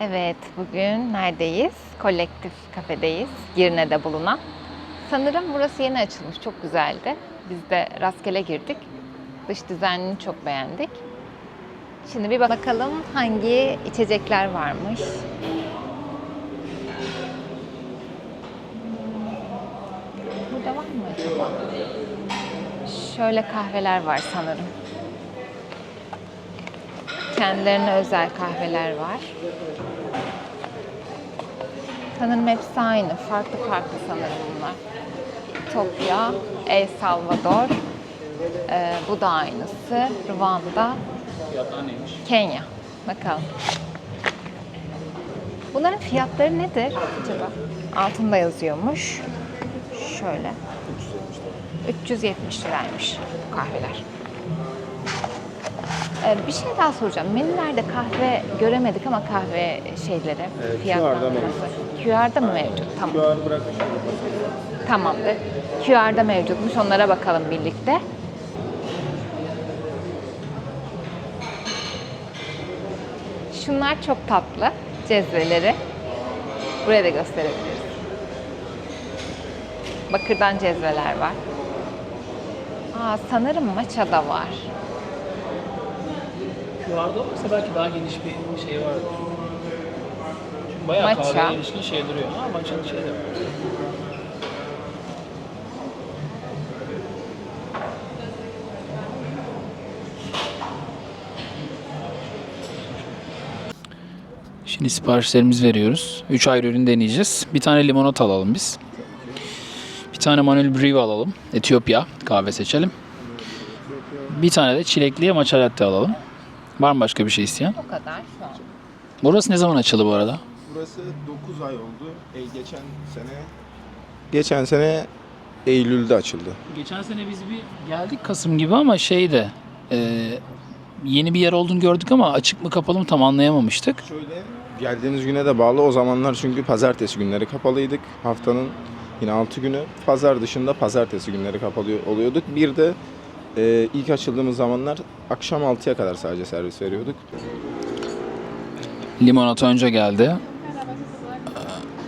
Evet, bugün neredeyiz? Kolektif kafedeyiz, Girne'de bulunan. Sanırım burası yeni açılmış, çok güzeldi. Biz de rastgele girdik. Dış dizaynını çok beğendik. Şimdi bir bakalım hangi içecekler varmış. Burada var mı acaba? Şöyle kahveler var sanırım. Kendilerine özel kahveler var. Sanırım hepsi aynı. Farklı farklı sanırım bunlar. Etiyopya, El Salvador. Ee, bu da aynısı. Neymiş? Kenya. Bakalım. Bunların fiyatları nedir acaba? Altında yazıyormuş. Şöyle. 370 liraymış kahveler. Ee, bir şey daha soracağım. Menülerde kahve göremedik ama kahve şeyleri, Evet, fiyatları QR'da mı mevcut? Tamam. QR bırakmışım. Tamamdır. QR'da mevcutmuş. Onlara bakalım birlikte. Şunlar çok tatlı. Cezveleri. Buraya da gösterebiliriz. Bakırdan cezveler var. Aa, sanırım matcha da var. QR'da olmasa belki daha geniş bir şey vardır. Çünkü bayağı Matcha. kahveye ilişkin şey duruyor ama matcha'nın şey de var. Şimdi siparişlerimizi veriyoruz. 3 ayrı ürün deneyeceğiz. Bir tane limonata alalım biz. Bir tane Manuel Brew alalım. Etiyopya kahve seçelim. Bir tane de çilekli matcha latte alalım. Var mı başka bir şey isteyen? O kadar şu an. Burası ne zaman açıldı bu arada? Burası 9 ay oldu. E, geçen sene geçen sene Eylül'de açıldı. Geçen sene biz bir geldik Kasım gibi ama şeyde e, yeni bir yer olduğunu gördük ama açık mı kapalı mı tam anlayamamıştık. Şöyle geldiğiniz güne de bağlı. O zamanlar çünkü pazartesi günleri kapalıydık. Haftanın yine 6 günü. Pazar dışında pazartesi günleri kapalı oluyorduk. Bir de e, ilk açıldığımız zamanlar akşam 6'ya kadar sadece servis veriyorduk. Limonata önce geldi.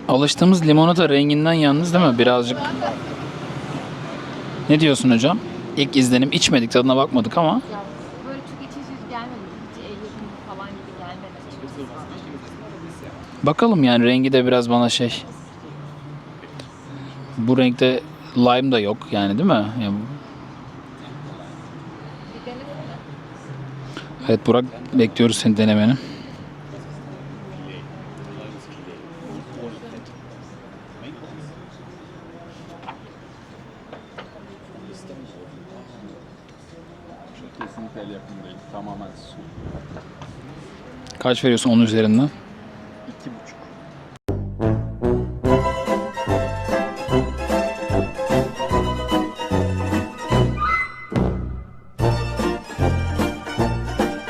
E, Alıştığımız limonata renginden yalnız değil mi? Birazcık. Ne diyorsun hocam? İlk izlenim içmedik tadına bakmadık ama Böyle çok iç içe gelmedi. Hiç Eylül falan gibi gelmedi. bakalım yani rengi de biraz bana şey. Bu renkte lime da yok yani değil mi? Yani Evet Burak bekliyoruz seni denemeni. Kesinlikle el yapımı değil. Tamamen su. Kaç veriyorsun onun üzerinden?